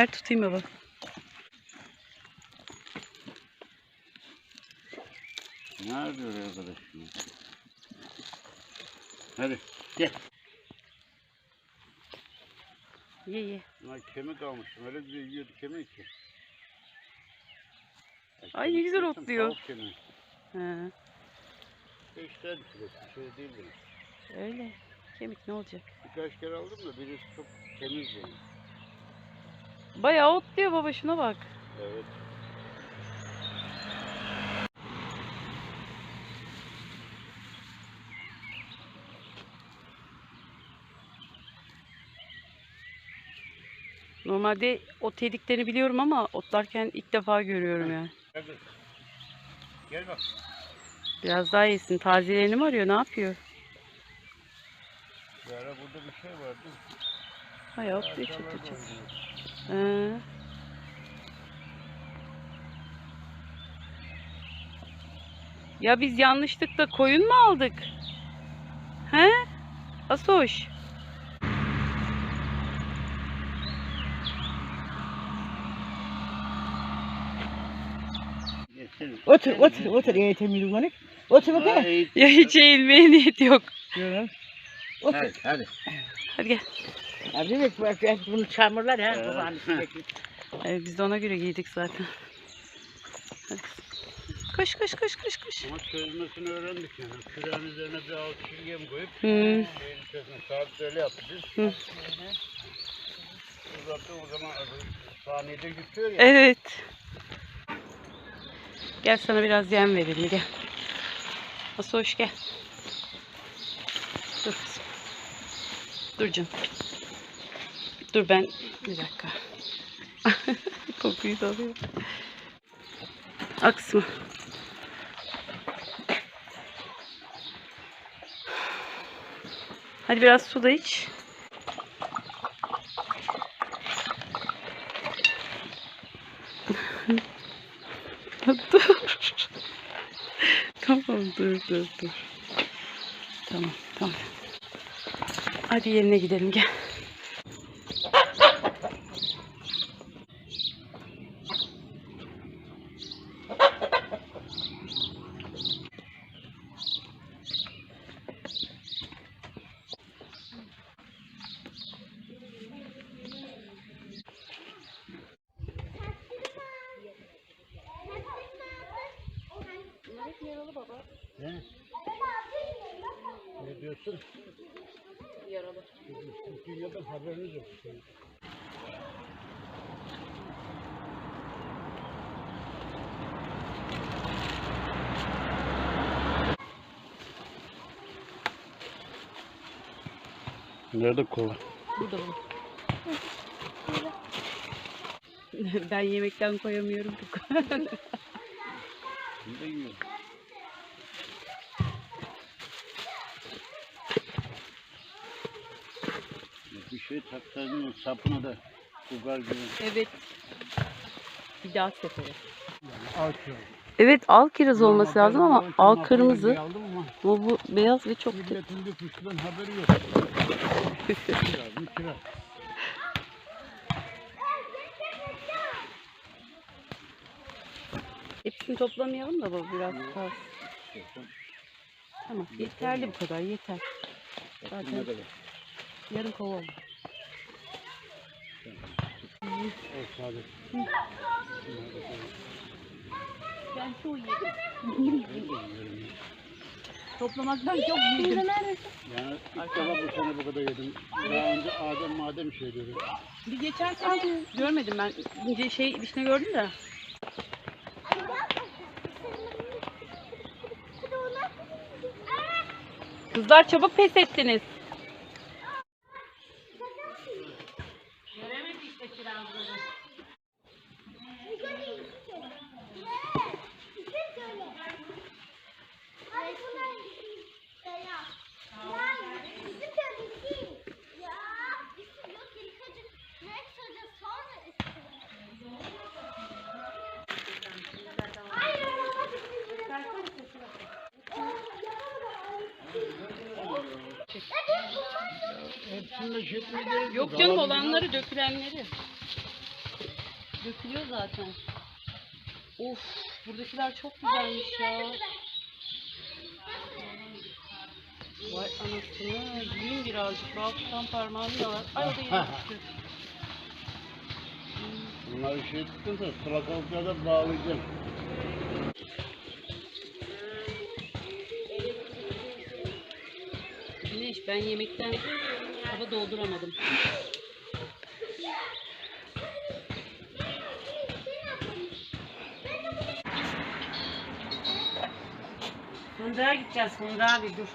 Ver tutayım baba. Ne yapıyor arkadaş? Hadi gel. Ye ye. Lan kemik almışım. Öyle bir yiyordu kemik ki. Ay, ne güzel otluyor. Tavuk kemiği. Ha, Beşler kilosu. Bir şey değil benim. öyle. Kemik ne olacak? Birkaç kere aldım da birisi çok temiz yani. Bayağı otluyor baba şuna bak. Evet. Normalde ot yediklerini biliyorum ama otlarken ilk defa görüyorum yani. Gel bak. Biraz daha yesin. Tazelerini mi arıyor? Ne yapıyor? Bir ara burada bir şey vardı. Bayağı otluyor çok Ya biz yanlışlıkla koyun mu aldık? He? Asoş. Otur, otur, otur. İyi temiz ulanık. Otur bakayım. Ya hiç eğilmeye niyet yok. Otur. Hadi hadi. Hadi gel. Bak, bak, bak bunu çamurlar ha. Evet. Babanın üstündeki. Evet, biz de ona göre giydik zaten. Hadi. Koş koş koş koş koş. Ama çözmesini öğrendik yani. Küreğin üzerine bir alt çizgem koyup Hmm. şeyin içerisine sabit öyle yapacağız. Hı. Uzattı o zaman saniyede gidiyor ya. Evet. Gel sana biraz yem verelim gel. Nasıl hoş gel. Dur kızım. Dur canım. Dur ben bir dakika. Kokuyu da alıyor. Aksma. Hadi biraz su da iç. dur. tamam dur dur dur. Tamam tamam. Hadi yerine gidelim gel. Yaralı. Dünyadan haberiniz yok. Nerede kova? Burada bu. ben yemekten koyamıyorum. Şimdi yiyor. Taksaydın sapına da kugar gibi. evet. Bir daha sefere. Al kiraz. Evet al kiraz olması lazım ama al kırmızı. ama Bu, bu beyaz ve çok kötü. milletin bir kuşkudan haberi yok. kiraz kiraz. Hepsini toplamayalım da bu biraz kalsın. Tamam yeterli bu kadar yeter. Zaten-. Yarım kova oldu. Ben çoğu yedim. Toplamaktan çok yedim. Yani ilk defa bu sene bu kadar yedim. Daha önce Adem madem şey dedi. Bir geçen sene görmedim ben. İnce şey vişne gördüm de. Kızlar çabuk pes ettiniz. Değil. Yok canım olanları dökülenleri. Dökülüyor zaten. Of buradakiler çok güzelmiş ya. Vay anasını yiyeyim birazcık. Baltıdan parmağını yalar. Ay o da yine düştü. Bunlar şey tutunsa salatalıklara bağlayacağım. Güneş ben yemekten hava dolduramadım. Fındığa gideceğiz fındığa bir dur.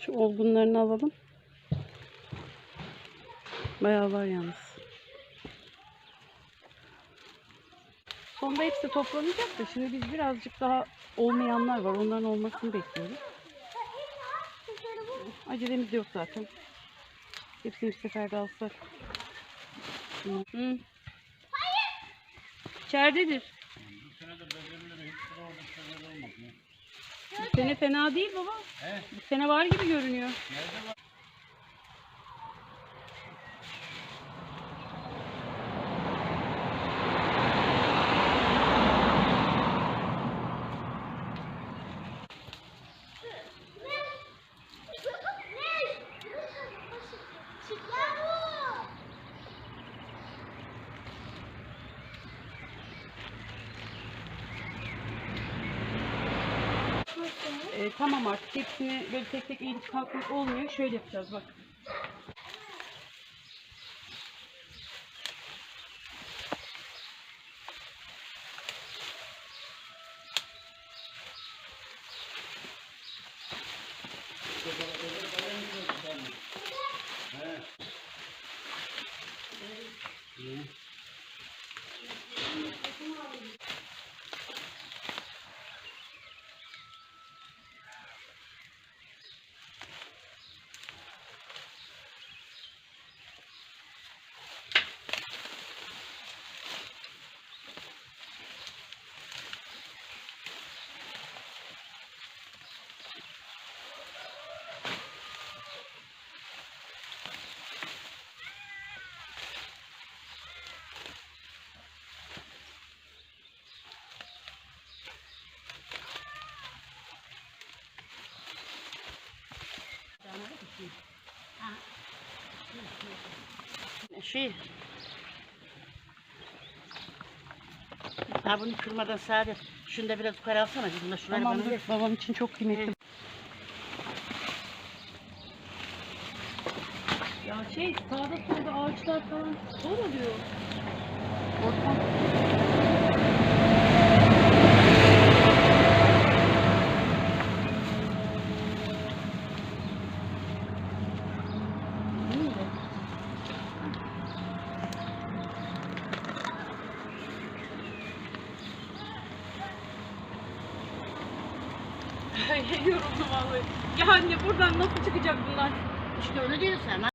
Şu olgunlarını alalım. Bayağı var yalnız. Sonunda hepsi toplanacak da şimdi biz birazcık daha olmayanlar var. Onların olmasını bekliyoruz. Acelemiz yok zaten. Hepsini bir seferde alsak. Hı. İçeridedir. Bu sene fena değil baba. Bu sene var gibi görünüyor. Nerede var? Ee, tamam artık hepsini böyle tek tek eğilip kalkmak olmuyor. Şöyle yapacağız bak. Şey. Ha bunu kırmadan sade. Şunu da biraz yukarı alsana. Biz de şunları bana ver. Babam için çok kıymetli. Ya şey sağda solda ağaçlar falan. Ortam. İyi de. Ay yoruldum vallahi. Ya anne buradan nasıl çıkacak bunlar? İşte öyle diyorsun sen. ha.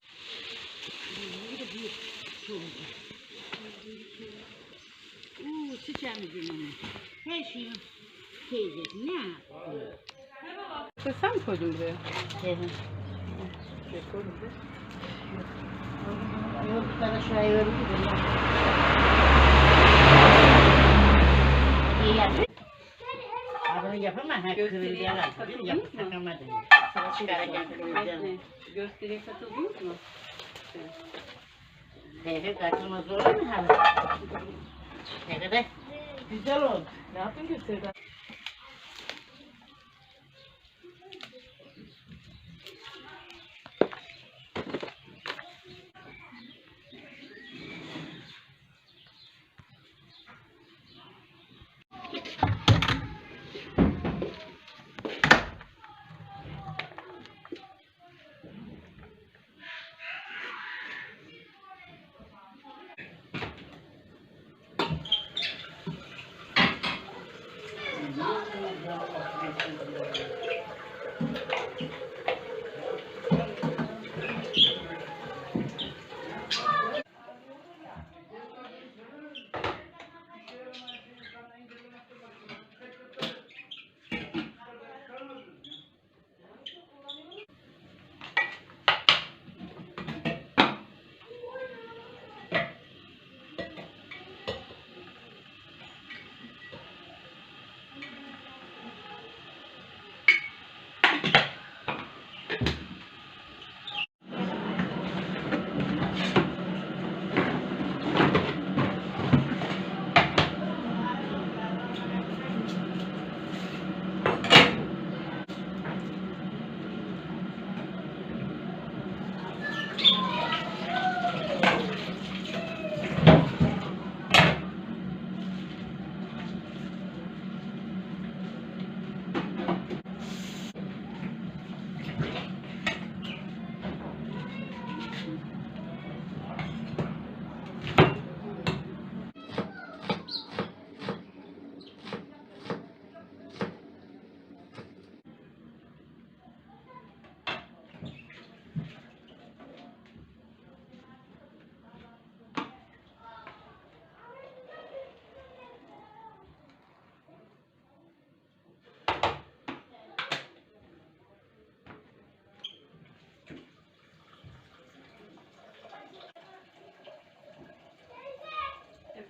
Oo, çiçeğimizin onu. Her şeyin teyzesi ne yaptı? Sen, sen mi koydun buraya? Hı hı. Yok bir tane şuraya verin. İyi yaptın. Adını yapamam. Ha, takamadım. Gösteriye katıldınız mı? Teyze kaçılmaz olur mu hala? Ne kadar? Güzel oldu. Ne yaptın gösteride?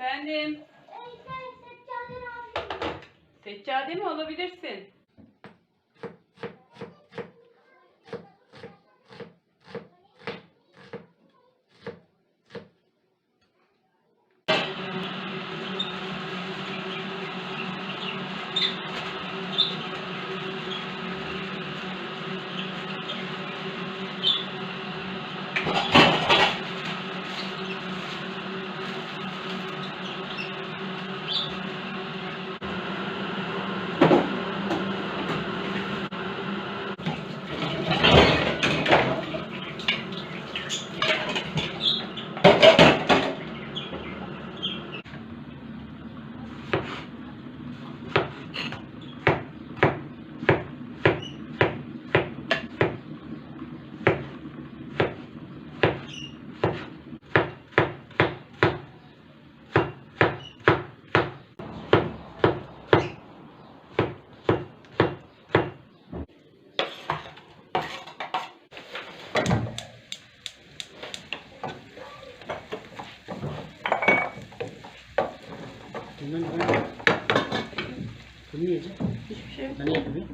Efendim. Seccade mi alabilirsin? Bundan ben... Bunu yiyeceğim. Hiçbir şey yok. Ben ne yapayım?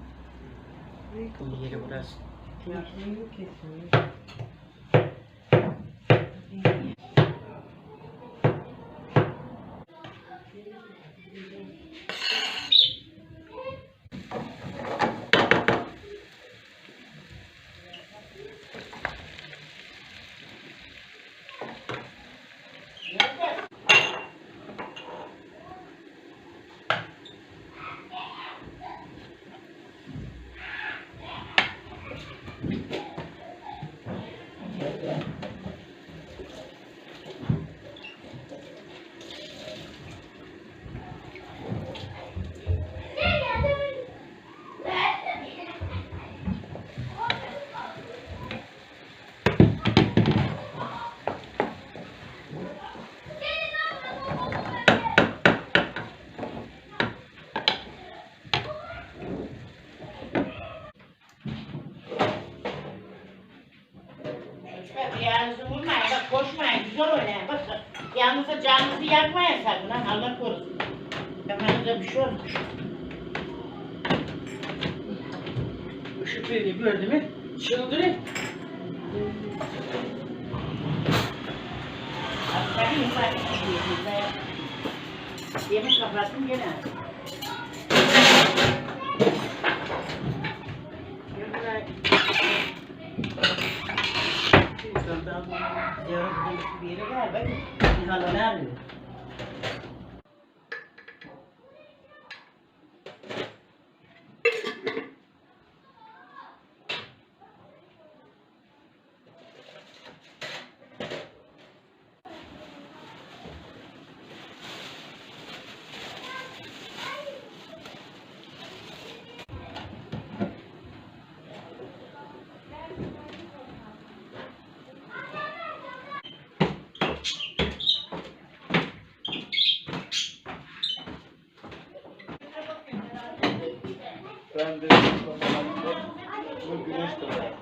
Bunu yere burası. Veriyor gördü mü? Çıkıyor. Yemek kapattım gene. Edilmiş bir yere var. Bak. Nihal'ı arıyor. Ben de bu güneş de var.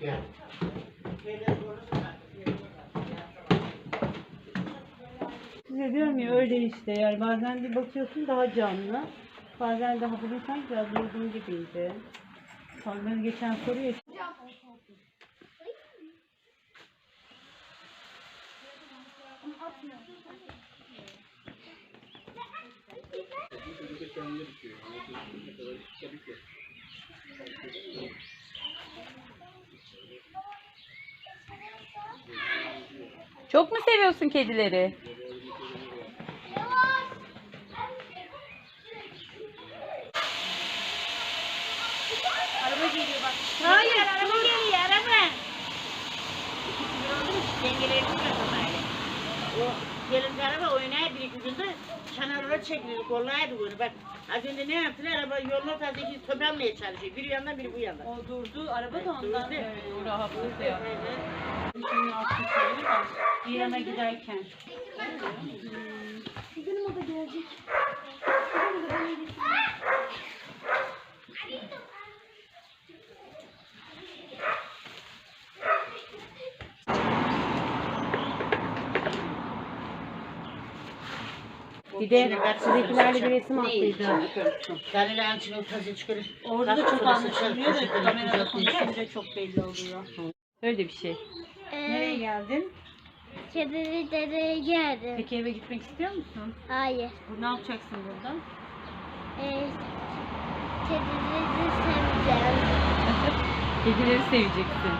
Gel. Size diyorum ya öyle işte yani bazen bir bakıyorsun daha canlı. Bazen daha sanki biraz durgun gibiydi. Bazen geçen soruyor. Çok mu seviyorsun kedileri? Hayır, araba geliyor, bırakın öyle. O Gelin araba oynayıp bir iki günde kenarlara çekildi, kollaydı bunu. Bak az önce ne yaptılar? Araba yolun ortasındaki topu almaya çalışıyor. Biri yandan biri bu yandan. O durdu, araba da ondan Durdu. böyle o rahatlıkla yaptı. Şimdi aklım söyledi de bir yana giderken. Bir de sizinkilerle bir resim attıydı. Dalilerin çikolatası çıkarır. Orada da çok Tatlısı anlaşılmıyor da kamerada konuşunca çok belli oluyor. Öyle bir şey. Nereye geldin? Kedili dedeye geldim. Peki eve gitmek istiyor musun? Hayır. Bu- Ne yapacaksın burada? Ee, kedili seveceğim. Kedileri seveceksin.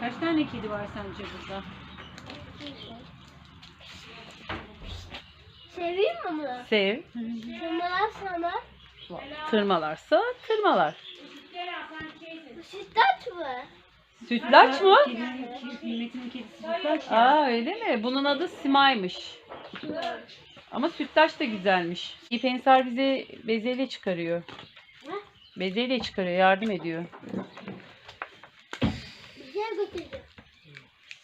Kaç tane kedi var sence burada? Seveyim mi bunu? Sev. Numara sana. Tırmalarsa tırmalar. Sütlaç mı? Sütlaç mı? Kedinin, Nimet'in kedisi sütlaç ya. Aa öyle mi? Bunun adı Sima'ymış. Ama sütlaç da güzelmiş. İpensar bize bezeyle çıkarıyor. Bezeyle çıkarıyor, yardım ediyor. Güzel götürdüm.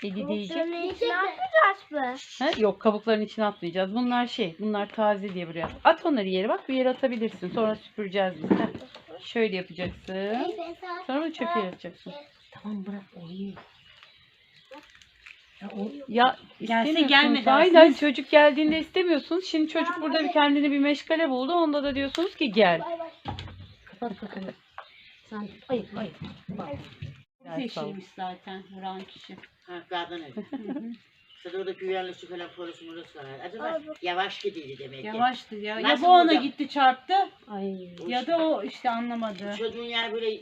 Eli diyecek. Ne yapacağız mı? Ha? Yok kabukların içine atmayacağız. Bunlar şey, bunlar taze diye buraya. At onları yere bak, bir yere atabilirsin. Sonra süpüreceğiz biz. Heh. Şöyle yapacaksın. Sonra bunu çöpe atacaksın. Tamam bırak orayı. Ya Gelse istemiyorsunuz. gelme Aynen çocuk geldiğinde istemiyorsunuz. Şimdi çocuk burada bir kendine bir meşgale buldu. Onda da diyorsunuz ki gel. Bay bay. Kapat kafanı. Sen ayıp ayıp. Bak. Çok şeymiş zaten vuran kişi. Ha, kadın evi. Sonra orada güvenlikçi falan polis polis var. Acaba yavaş gidiyordu demek ki. Yavaştı ya. Ya Nasıl bu ona gitti çarptı Ay. ya da o işte anlamadı. Çocuğun yani böyle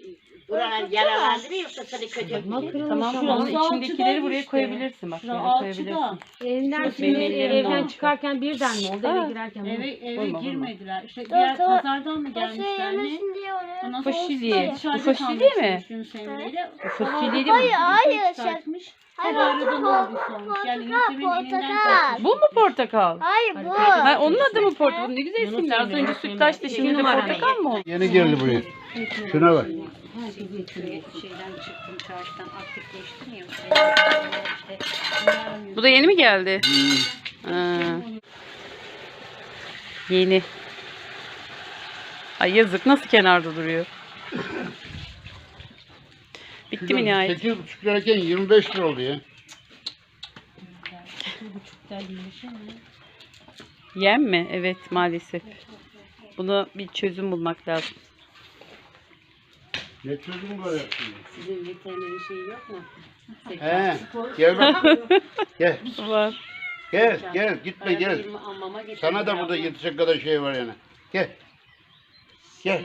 buralar yaralandı mı yoksa seni kötü mü? Tamam ama. onun Şurası içindekileri buraya işte. koyabilirsin bak. Şura Yere alçıda. koyabilirsin. Evden Benim şimdi evden çıkarken birden mi oldu? Eve girerken mi? Eve, eve Vurma, vurma. girmediler. İşte diğer dur. pazardan mı gelmişler ne? yemesin diye onu. Ondan sonra Fasulye. o dışarıda Bu fasulye mi? kalmış. Bu fasulye değil mi? Hayır, hayır, Çıkartmış. Hayır, Hep arada ne portakal, olmuş. Yani portakal, elinden portakal. kaçmış. Bu mu portakal? Hayır bu. Ha, onun adı mı portakal? Ne güzel Yunus isimler. Az Emre, önce Yunus sütlaç da şimdi de numara portakal mı oldu? Yeni geldi buraya. Şuna bak. Şuraya şeyden çıktım çarşıdan aktifleştim ya. İşte, bunlar Bu da yeni mi geldi? Ha. Yeni. Ay yazık nasıl kenarda duruyor? Bitti mi nihayet? 8,5 lirayken 25 lira oldu ya. Yem mi? Evet maalesef. Buna bir çözüm bulmak lazım. Ne çözüm var yaptın? Sizin veterinerin şeyi yok mu? He. Gel bak. Gel. Var. Gel. Gel. Gitme gel. Bir Sana da burada yetecek kadar şey var yani. Gel. Gel.